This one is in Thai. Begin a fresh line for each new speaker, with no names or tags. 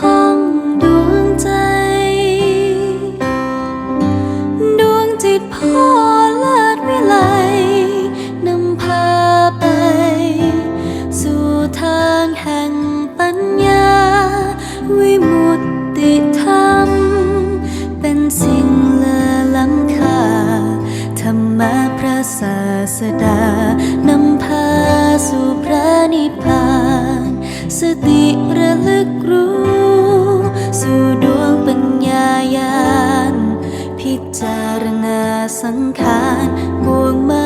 ห้องดวงใจ ดวงจิตพ่อเลิศวิไลนำพาไป สู่ทางแห่งปัญญา วิมุตติธรรม เป็นสิ่งลอล้ำค่าธรรมะพระศาสดานำพาสู่พระนิพพานสติระลึกรู้ สังขารกวงมา